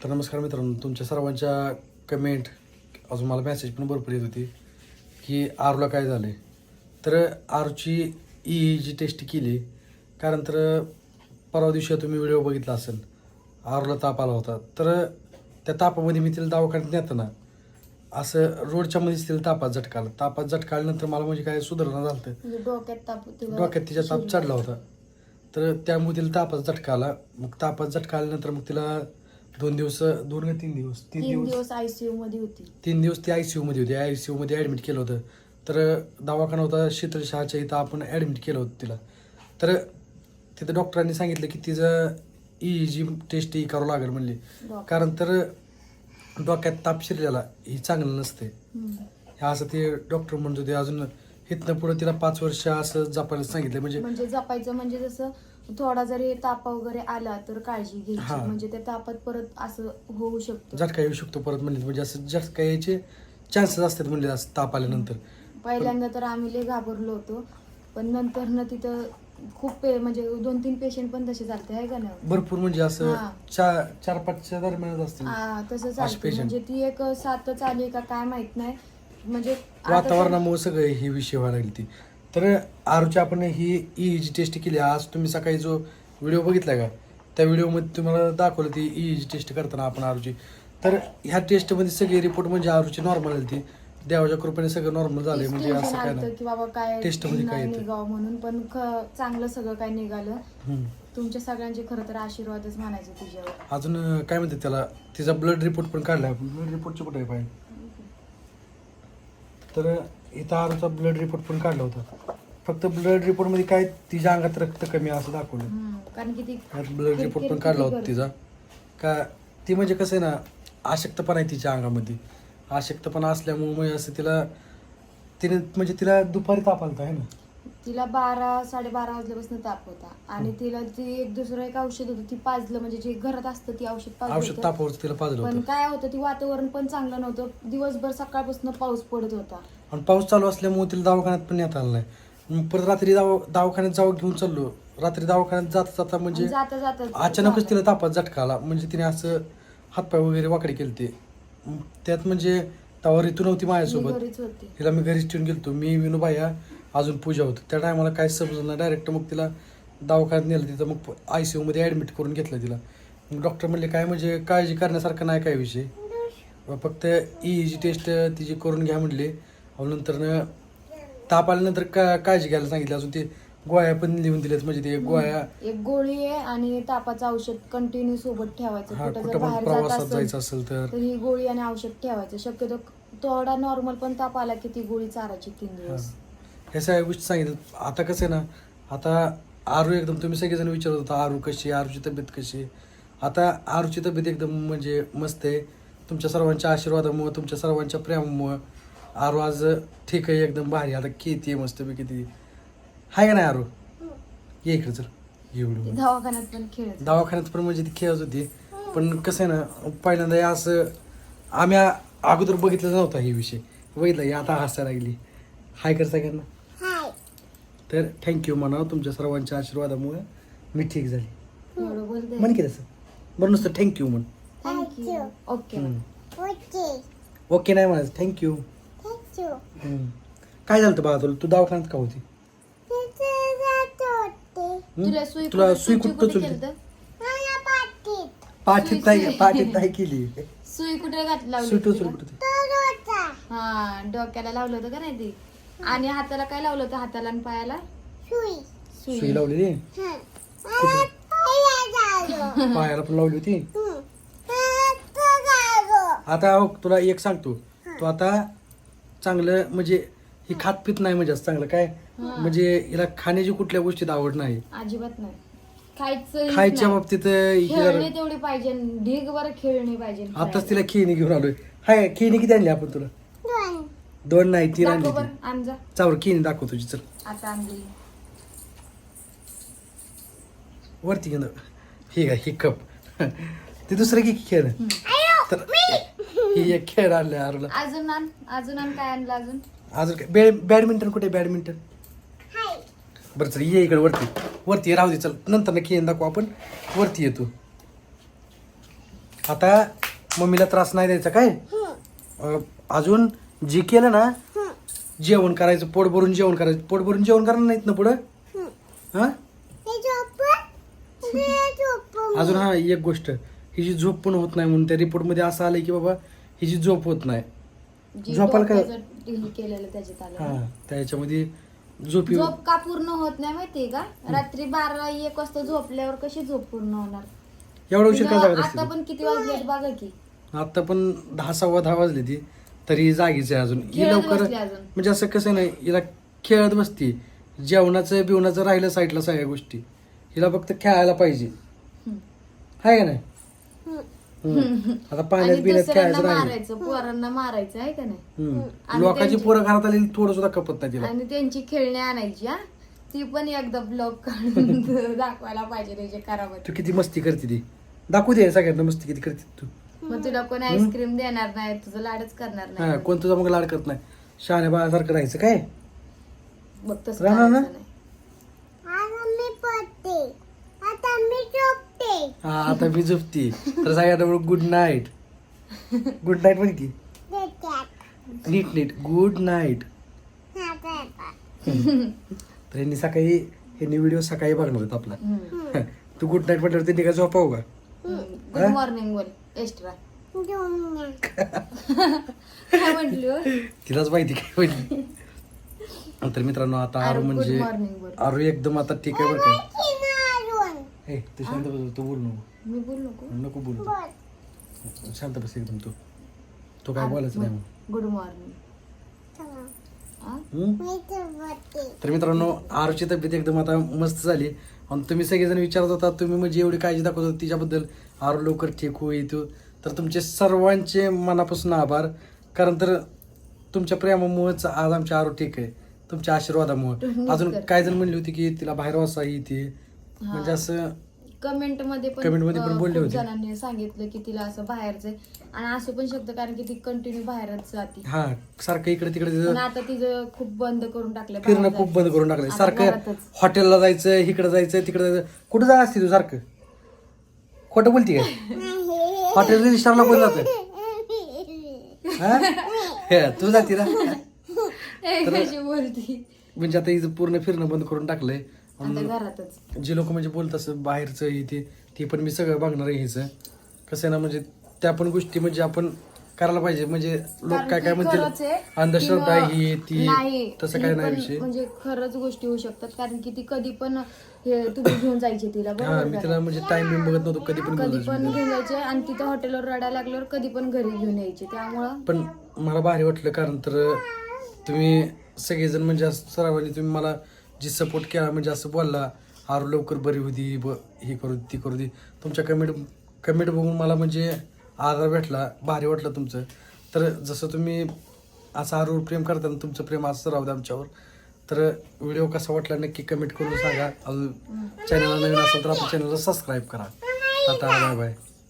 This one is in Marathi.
तर नमस्कार मित्रांनो तुमच्या सर्वांच्या कमेंट अजून मला मेसेज पण भरपूर येत होती की आरूला काय झालं तर आरूची ई जी टेस्ट केली कारण तर परवा दिवशी तुम्ही व्हिडिओ बघितला असेल आरूला ताप आला होता. तर त्या तापामध्ये मी तिला दवाखान्यात नेताना असं रोडच्या मध्येच तिला तापात झटका आला तापात झटका आल्यानंतर मला म्हणजे काय सुधारणा झालं म्हणजे डोक्यात तिच्या ताप चढला होता. तर त्यामुळे तिला तापाचा झटका आला मग तापाचा झटका आल्यानंतर मग तिला दोन दिवस दोन का तीन दिवस? तीन तीन दिवस. दिवस आयसीयू मध्ये होती. तीन दिवस ती आय सी यूमध्ये होती. आय सी यूमध्ये ॲडमिट केलं होतं. तर दवाखाना होता शीतल शहाच्या इथं आपण ॲडमिट केलं होतं तिला. तर तिथं डॉक्टरांनी सांगितलं की तिचं ई जी टेस्ट ही करावं लागेल म्हणली. कारण तर डोक्यात ताप शिरलेला. ही चांगलं नसते हम्म. हे असं ते डॉक्टर म्हणत होते. अजून इथनं पुढं तिला पाच वर्ष असं जपायला सांगितलं. म्हणजे म्हणजे जपायचं म्हणजे जसं थोडा जरी ताप वगैरे आला तर काळजी घ्यायची. हा. म्हणजे त्या तापात परत असं होऊ शकतं. झटका येऊ शकतो परत म्हणले. म्हणजे असं झटका यायचे चान्सेस असतात म्हणले असं ताप आल्यानंतर. पहिल्यांदा तर आम्ही लय घाबरलो होतो. पण नंतर ना तिथं खूप पे म्हणजे दोन तीन पेशंट पण तसे चालते आहे का नाही? भरपूर म्हणजे असं हा. चार चार पाचच्या दरम्यानच असतील आ, तसं असे चालतं. patient. म्हणजे ती एक सातच आली का काय माहीत नाही. म्हणजे आता वातावरणामुळे सगळे ही विषय व्हायला लागली ती. तर आरूची आपण ही ई जी टेस्ट केली. आज तुम्ही सकाळी जो व्हिडिओ बघितला का त्या व्हिडिओमध्ये तुम्हाला दाखवलं ती ई जी टेस्ट करताना आपण आरूची. तर ह्या टेस्टमध्ये सगळे रिपोर्ट म्हणजे आरूची नॉर्मल आली ती. देवाच्या कृपेने सगळं नॉर्मल झाले तीच म्हणजे tension असं काय नाही. की बाबा काय Test मध्ये काय नाही येतं? निघावं म्हणून पण ख- चांगलं सगळं काय निघालं. हम्म. तुमच्या सगळ्यांचे खरं तर आशीर्वादच म्हणायचे तुझ्यावर अजून अं, काय म्हणतात त्याला? तिचा ब्लड रिपोर्ट पण काढला. ब्लड रिपोर्टचे कुठे आहे पाहिजे तर इथं आरूचा ब्लड रिपोर्ट पण काढला होता. फक्त ब्लड रिपोर्टमध्ये काय तिच्या अंगात रक्त कमी असं दाखवलं. कारण की ती ब्लड रिपोर्ट पण काढला होता तिचा. का ती म्हणजे कसं आहे ना आशक्तपणा आहे तिच्या अंगामध्ये. आशक्तपणा असल्यामुळे म्हणजे असं तिला तिने म्हणजे तिला दुपारी ताप आलता आहे ना? तिला बारा साडेबारा वाजल्यापासून ताप होता. आणि तिला ती एक दुसरं एक औषध होतं ती पाजलं म्हणजे जे घरात असतं ती औषध पाजलं औषध होतं. तिला पाजलं पण होतं. काय होतं ती वातावरण पण चांगलं नव्हतं. दिवसभर सकाळपासून पाऊस पडत होता. आणि पाऊस चालू असल्यामुळे तिला दवाखान्यात पण येता आलं नाही. मग परत रात्री दवा दवाखान्यात जाऊ घेऊन चाललो. रात्री दवाखान्यात जाता जाता म्हणजे आणि जाता जाता अचानकच तिला तापात झटका आला. म्हणजे तिने असं हातपाय वगैरे वाकडे केले ते त्यात म्हणजे तवा ऋतू नव्हती माझ्यासोबत. हिला मी घरीच ठेवून गेलतो. मी विनोबाया अजून पूजा होतो. त्या टायमाला काय समजलं नाही. डायरेक्ट मग तिला दवाखान्यात नेलं तिथं. मग आय सी यूमध्ये ॲडमिट करून घेतलं तिला. मग डॉक्टर म्हणले काय म्हणजे काळजी करण्यासारखं नाही काय विषय? फक्त ई जी टेस्ट तिची करून घ्या म्हणले. अहो नंतर ताप आल्यानंतर का काळजी घ्यायला सांगितलं. अजून ते गोळ्या पण लिहून दिल्यात म्हणजे ते गोळ्या एक गोळी आहे आणि तापाचं औषध कंटिन्यू सोबत ठेवायचं. हा कुठं जर कुठं पण बाहेर जात प्रवासात असेल जायचं असेल तर. तर ही गोळी आणि औषध ठेवायचं. शक्यतो थोडा नॉर्मल पण ताप आला की ती गोळी चारायची तीन दिवस. ह्या सगळ्या गोष्टी सांगितलं आता कसं आहे ना आता आरू एकदम तुम्ही सगळेजण विचारत होता आरू कशी आहे आरूची तब्येत कशी आहे? आता आरूची तब्येत एकदम म्हणजे मस्त आहे. तुमच्या सर्वांच्या आशीर्वादामुळं तुमच्या सर्वांच्या प्रेमामुळं आरू आज ठीक आहे एकदम भारी. आता किती मस्त किती हाय का नाही आरू? ये इकडे चल. ये व्हिडिओ दवाखान्यात पण खेळत. दवाखान्यात पण म्हणजे ती खेळत होती. पण कसं आहे ना पहिल्यांदा हे असं आम्ही आ- अगोदर बघितलं नव्हता हे विषय. बघितलं हे आता हसायला लागली. हाय कर सगळ्यांना. तर थँक्यू म्हणा तुमच्या सर्वांच्या आशीर्वादामुळे मी ठीक झाली. एवढं म्हण की तसं. बरं नुसतं थँक्यू म्हण. Thank you okay. ओके नाही म्हणायचं. थँक्यू काय झालं होतं बाळा तुला? तू दवाखान्यात का होती? हम्म? तुला सुई तुला कुठे- सुई सुई कुठं कुठे चुलती? केलतं? पाठीत. नाही पाठीत नाही केली. सुई कुठे घात लावली सुटू होती. हा डोक्याला लावलं होतं का नाही ती? आणि हाताला काय लावलं होतं? हाताला आणि पायाला? सुई. सुई. लावलेली? पायाला पण लावली होती? आता हो, तुला एक सांगतो. तू आता चांगलं म्हणजे ही खात पित नाही म्हणजे असं चांगलं. काय? म्हणजे हिला खाण्याची कुठल्या गोष्टीत आवड नाही. अजिबात नाही. खायचं खायच्या बाबतीत खेळणे हिला तेवढी पाहिजे ढीग वर खेळणे पाहिजे आताच तिला खेळणी घेऊन आलोय. हाय खेळणी किती आणली आपण तुला? दोन. नाही तीन आणली दाखव ती. बरं, आण जा. चावर खेळणी दाखव तुझी चल. आता आणली वरती घेऊन ही काय ही कप. ते दुसरं की खेळ. तर ही एक खेळ आणलाय आरूला. अजून आण अजून आण काय आणलं अजून? अजून काय? बॅड बॅडमिंटन कुठे बॅडमिंटन. बरं चल ये इकडे वरती. वरती ये, राहू दे चल. नंतर ना खेळ दाखवू आपण. वरती येतो आता मम्मीला त्रास नाही द्यायचा काय? अं, अजून जे केलं ना जेवण करायचं पोट भरून जेवण करायचं. पोट भरून जेवण करणार नाहीत ना पुढं? हा. अजून हा एक गोष्ट. हिची झोप पण होत नाही म्हणून त्या रिपोर्टमध्ये असं आलंय की बाबा हिची झोप होत नाही. जी झोपायला काय- डोक्याचं केलेलं त्याच्यात आलं. हा त्याच्यामध्ये झोपी झोप का पूर्ण होत नाही माहितीये का? रात्री बारा एक वाजता झोपल्यावर कशी झोप पूर्ण होणार? एवढा उशीर तिला जागत आता असते? पण किती वाजले बघा की. आता पण दहा सव्वा दहा वाजले ती. तरी जागीच आहे अजून. ही खेळत लवकर बसली अजून. म्हणजे असं कसं नाही हिला खेळत बसती. जेवणाचं बिवणाचं राहिलं साईडला सगळ्या गोष्टी. हिला फक्त खेळायला पाहिजे. हम्म. आहे का नाही. आता पाण्यात बिण्यात खेळायचं मारायचं पोरांना मारायचं आहे का नाही? हम्म. आणि लोकांची पोरं घरात आलेली थोडं सुद्धा कपत नाही तिला. आणि त्यांची खेळणी आणायची हा? ती पण एकदा ब्लॉग काढून दाखवायला पाहिजे त्याचे करावं तू किती मस्ती करते ती. दाखवू दे सगळ्यांना मस्ती किती करते तू. मग तुला कोणी आईस्क्रीम देणार नाही तुझं लाडच करणार हा नाही कोण तुझा मग लाड करत नाही. शहाण्या बाळासारखं राहायचं काय? बघ तसं राहणार ना? करायचं नाही. हा आता मी झोपती तर सगळ्यांना गुड नाईट गुड नाईट म्हण की. नीट नीट. गुड नाईट तर यांनी सकाळी यांनी व्हिडिओ सकाळी बघणार आहेत आपला. तू गुड नाईट म्हटल्यावर त्यांनी काय झोपाव का? गुड मॉर्निंग बोल एक्स्ट्रा काय म्हटली हो? तिलाच माहिती काय म्हटली. तर मित्रांनो आता आरू म्हणजे. आरू एकदम आता ठीक आहे बरं का. ए तू शांत बस तू बोल नको मी बोल नको. नको बोल. शांत बस एकदम तू. तो काय बोलायचं नाही मग गुड मॉर्निंग. हम्म? तर मित्रांनो आरूची तब्येत एकदम आता मस्त झाली. आणि तुम्ही सगळेजण विचारत होता तुम्ही म्हणजे एवढी काळजी दाखवत होता तिच्याबद्दल. आरू लवकर ठीक होईल तू. तर तुमचे सर्वांचे मनापासून आभार. कारण तर तुमच्या प्रेमामुळेच आज आमची आरू ठीक आहे. तुमच्या आशीर्वादामुळे. अजून. काय जण म्हणली होती की तिला बाहेर वासा येते. म्हणजे असं कमेंटमध्ये पण Comment मध्ये पण अं, बोलले खूप होते. जणांनी सांगितलं की तिला असं बाहेरचं आणि असं पण शकतं कारण की ती कंटिन्यू बाहेरच जाते. हा सारखं इकडे तिकडे तिचं पण आता तिचं खूप बंद करून टाकलं फिरणं खूप बंद करून टाकलंय. आता सारखं घरातच. हॉटेलला जायचं इकडे जायचं तिकडे जायचं कुठं जात असते तू सारखं? खोटं बोलती काय? हॉटेल रजिस्टरला कोण जात तू जाते ना. बोलती. म्हणजे आता हिचं पूर्ण फिरणं बंद करून टाकलंय. आता आणि घरातच. जे लोक म्हणजे बोलत असं बाहेरचं हे ते ते पण मी सगळं बघणार आहे हिचं. कसं आहे ना म्हणजे त्या पण गोष्टी म्हणजे आपण करायला पाहिजे. म्हणजे लोक काय काय खरंच म्हणतील आहे, अंधश्रद्धा ही ती नाही तसं ही काय नाही पण विषय. म्हणजे खरंच गोष्टी होऊ शकतात. कारण की ती कधी पण हे तुम्ही घेऊन जायचे तिला हा बरोबर मी का? तिला म्हणजे टाइम बिम बघत नव्हतो कधी पण कधी पण जायचो. घेऊन जायचे आणि तिथं हॉटेलवर रडायला लागल्यावर कधी पण घरी घेऊन यायचे. त्यामुळं पण मला भारी वाटलं कारण तर तुम्ही सगळेजण म्हणजे असं सर्वांनी तुम्ही मला जी सपोर्ट केला म्हणजे असं बोलला आरू लवकर बरी होती ब हे करू दे, ती करू दे. तुमच्या कमेंट कमेंट बघून मला म्हणजे आधार भेटला भारी वाटलं तुमचं. तर जसं तुम्ही असं आरूवर प्रेम करता ना तुमचं प्रेम असं राहू दे आमच्यावर. तर व्हिडिओ कसा वाटला नक्की कमेंट करून सांगा. अजून चॅनलला नवीन असेल तर आपल्या चॅनलला सबस्क्राईब करा. Tata bye bye